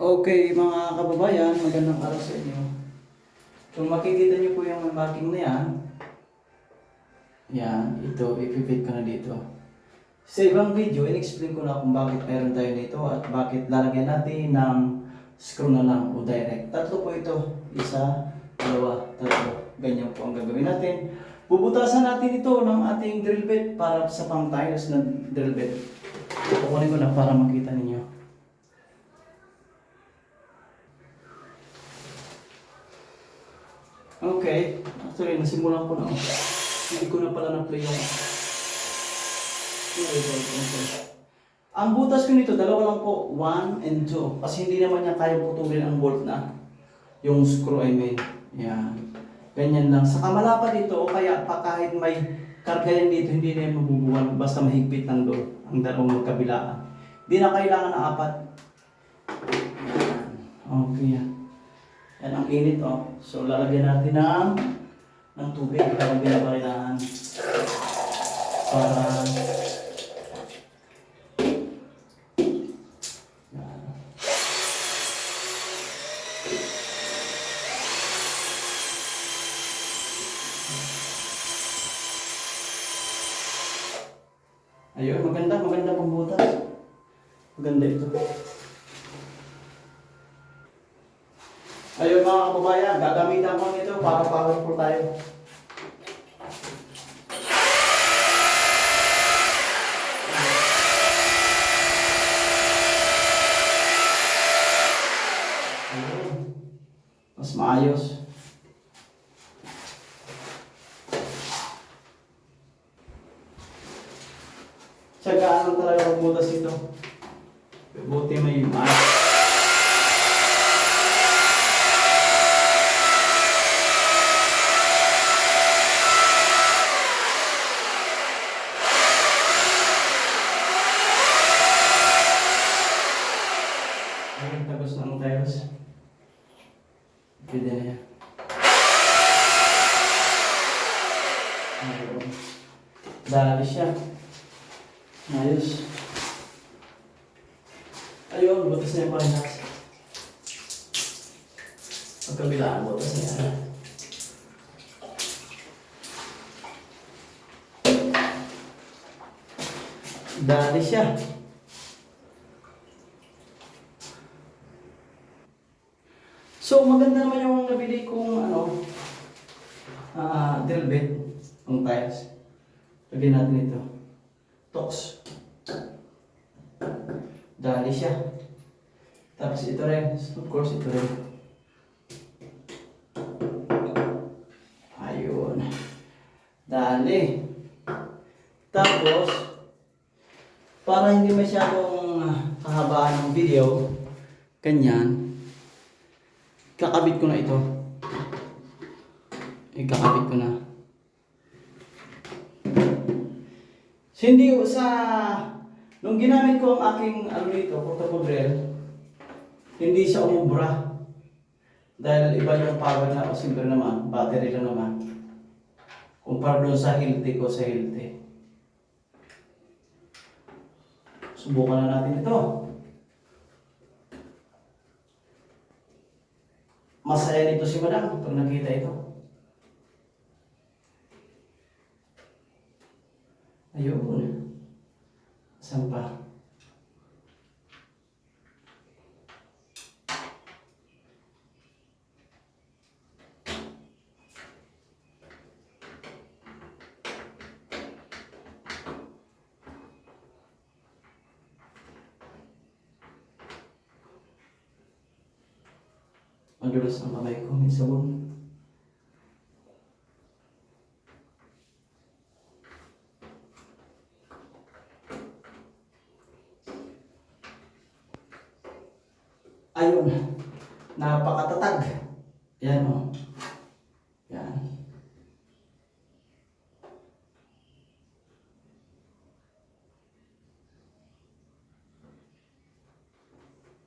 Okay mga kababayan, magandang araw sa inyo. Kung makikita niyo po yung marking na yan, yan, ito, ipipit ko na dito. Sa ibang video, in-explain ko na kung bakit meron tayo nito at bakit lalagyan natin ng screw na lang o direct. Tatlo po ito. Isa, dalawa, tatlo. Ganyan po ang gagawin natin. Bubutasan natin ito ng ating drill bit para sa pang tiles na drill bit. Kukunin ko na para makita ninyo. Okay. Actually, nasimulan ko na. Hindi ko na pala na-play yung... Ang butas ko nito, dalawa lang po. 1 and 2. Kasi hindi naman niya kaya putulin ang bolt na. Yung screw, I mean. Yan. Ganyan lang. Saka malapad ito, o kaya pa kahit may karga yan dito, hindi na yan mabubuwan. Basta mahigpit lang doon. Ang dalawang magkabilaan. Hindi na kailangan ng apat. Okay yan. Yan ang init oh. So lalagyan natin ng ng tubig para binabarinahan. Para. Ayun, maganda, maganda pang butas. Maganda ito. Ayun mga kababayan, gagamitan ko nito para powerful tayo. Mas maayos. Tsagaan lang talaga magbutas ito. Buti may maayos. Tapos ang tiles. Pwede. Dali siya. Ayos. Ayun, butas na yung parehas. Pagkabilaan, butas na yan. Dali siya. So maganda naman yung nabili kong ano, ah drill bit, ang tiles. Lagyan natin ito. Tox. Dali siya. Tapos ito rin. Of course, ito rin. Ayun. Dali. Tapos, para hindi masyadong ah, kahabaan ng video, ganyan, kakabit ko na ito. Ikakabit ko na. So, hindi sa... Nung ginamit ko ang aking ano dito, portable drill, hindi siya umubra. Dahil iba yung power na, o simple naman, battery lang naman. Kumpara doon sa Hilti ko sa Hilti. Subukan na natin ito. Masaya nito si Madam pag nakita ito. Ayun. Saan pa? Madulas ang kamay ko, may. Ayun, napakatatag. Yan o. Yan.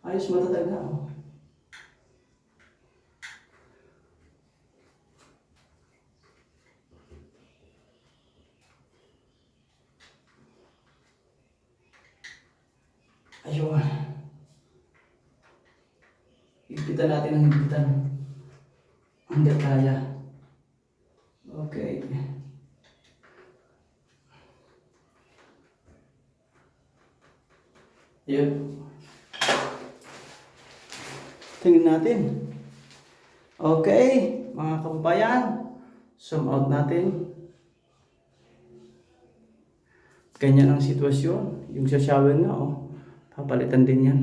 Ayos matatag na o. Ayun. Higpitan natin ang higpitan. Hanggat kaya. Okay. Yun. Tingnan natin. Okay, mga kababayan. Zoom out natin. Ganyan ang sitwasyon. Yung sa shower nga, oh. Papalitan din yan.